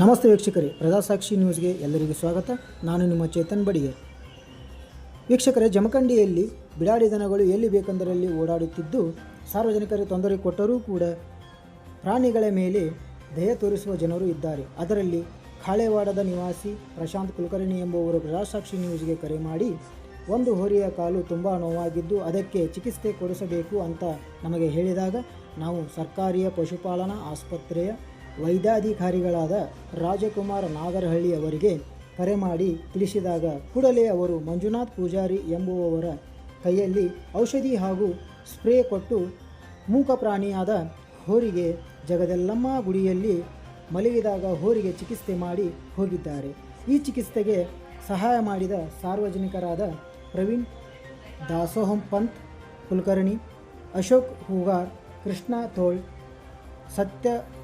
ನಮಸ್ತೆ ವೀಕ್ಷಕರೇ ಪ್ರಜಾಸಾಕ್ಷಿ ನ್ಯೂಸ್ಗೆ ಎಲ್ಲರಿಗೂ ಸ್ವಾಗತ. ನಾನು ನಿಮ್ಮ ಚೇತನ್ ಬಡಿಗೆ. ವೀಕ್ಷಕರೇ, ಜಮಖಂಡಿಯಲ್ಲಿ ಬಿಡಾಡಿ ದನಗಳು ಎಲ್ಲಿ ಬೇಕೆಂದರಲ್ಲಿ ಓಡಾಡುತ್ತಿದ್ದು ಸಾರ್ವಜನಿಕರಿಗೆ ತೊಂದರೆ ಕೊಟ್ಟರೂ ಕೂಡ ಪ್ರಾಣಿಗಳ ಮೇಲೆ ದಯ ತೋರಿಸುವ ಜನರು ಇದ್ದಾರೆ. ಅದರಲ್ಲಿ ಖಾಳೆವಾಡದ ನಿವಾಸಿ ಪ್ರಶಾಂತ್ ಕುಲಕರ್ಣಿ ಎಂಬುವರು ಪ್ರಜಾಸಾಕ್ಷಿ ನ್ಯೂಸ್ಗೆ ಕರೆ ಮಾಡಿ, ಒಂದು ಹೋರಿಯ ಕಾಲು ತುಂಬ ನೋವಾಗಿದ್ದು ಅದಕ್ಕೆ ಚಿಕಿತ್ಸೆ ಕೊಡಿಸಬೇಕು ಅಂತ ನಮಗೆ ಹೇಳಿದಾಗ ನಾವು ಸರ್ಕಾರಿಯ ಪಶುಪಾಲನಾ ಆಸ್ಪತ್ರೆಯ ವೈದ್ಯಾಧಿಕಾರಿಗಳಾದ ರಾಜಕುಮಾರ್ ನಾಗರಹಳ್ಳಿ ಅವರಿಗೆ ಕರೆ ಮಾಡಿ ತಿಳಿಸಿದಾಗ ಕೂಡಲೇ ಅವರು ಮಂಜುನಾಥ್ ಪೂಜಾರಿ ಎಂಬುವವರ ಕೈಯಲ್ಲಿ ಔಷಧಿ ಹಾಗೂ ಸ್ಪ್ರೇ ಕೊಟ್ಟು ಮೂಕ ಪ್ರಾಣಿಯಾದ ಹೋರಿಗೆ ಜಗದೆಲ್ಲಮ್ಮ ಗುಡಿಯಲ್ಲಿ ಮಲಗಿದಾಗ ಹೋರಿಗೆ ಚಿಕಿತ್ಸೆ ಮಾಡಿ ಹೋಗಿದ್ದಾರೆ. ಈ ಚಿಕಿತ್ಸೆಗೆ ಸಹಾಯ ಮಾಡಿದ ಸಾರ್ವಜನಿಕರಾದ ಪ್ರವೀಣ್ ದಾಸೋಹಂ ಪಂತ್ ಕುಲಕರ್ಣಿ ಅಶೋಕ್ ಹೂಗಾರ್, ಕೃಷ್ಣ ತೋಳ್, ಸತ್ಯ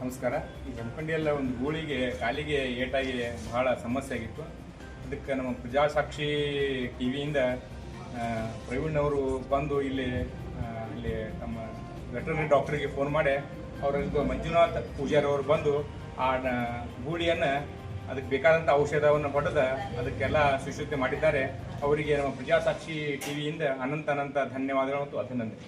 ನಮಸ್ಕಾರ. ಈ ಜಮಖಂಡಿಯಲ್ಲ ಒಂದು ಗೂಳಿಗೆ ಕಾಲಿಗೆ ಏಟಾಗಿ ಬಹಳ ಸಮಸ್ಯೆ ಆಗಿತ್ತು. ಅದಕ್ಕೆ ನಮ್ಮ ಪ್ರಜಾಸಾಕ್ಷಿ ಟಿ ವಿಯಿಂದ ಪ್ರವೀಣ್ ಅವರು ಬಂದು ಇಲ್ಲಿ ಇಲ್ಲಿ ನಮ್ಮ ವೆಟರ್ನರಿ ಡಾಕ್ಟ್ರಿಗೆ ಫೋನ್ ಮಾಡಿ ಅವರಿಗೆ ಮಂಜುನಾಥ್ ಪೂಜಾರವರು ಬಂದು ಆ ಗೂಳಿಯನ್ನು ಅದಕ್ಕೆ ಬೇಕಾದಂಥ ಔಷಧವನ್ನು ಪಡೆದ, ಅದಕ್ಕೆಲ್ಲ ಶುಶ್ರೂಷೆ ಮಾಡಿದ್ದಾರೆ. ಅವರಿಗೆ ನಮ್ಮ ಪ್ರಜಾಸಾಕ್ಷಿ ಟಿ ವಿಯಿಂದ ಅನಂತ ಅನಂತ ಧನ್ಯವಾದಗಳು ಮತ್ತು ಅಭಿನಂದನೆ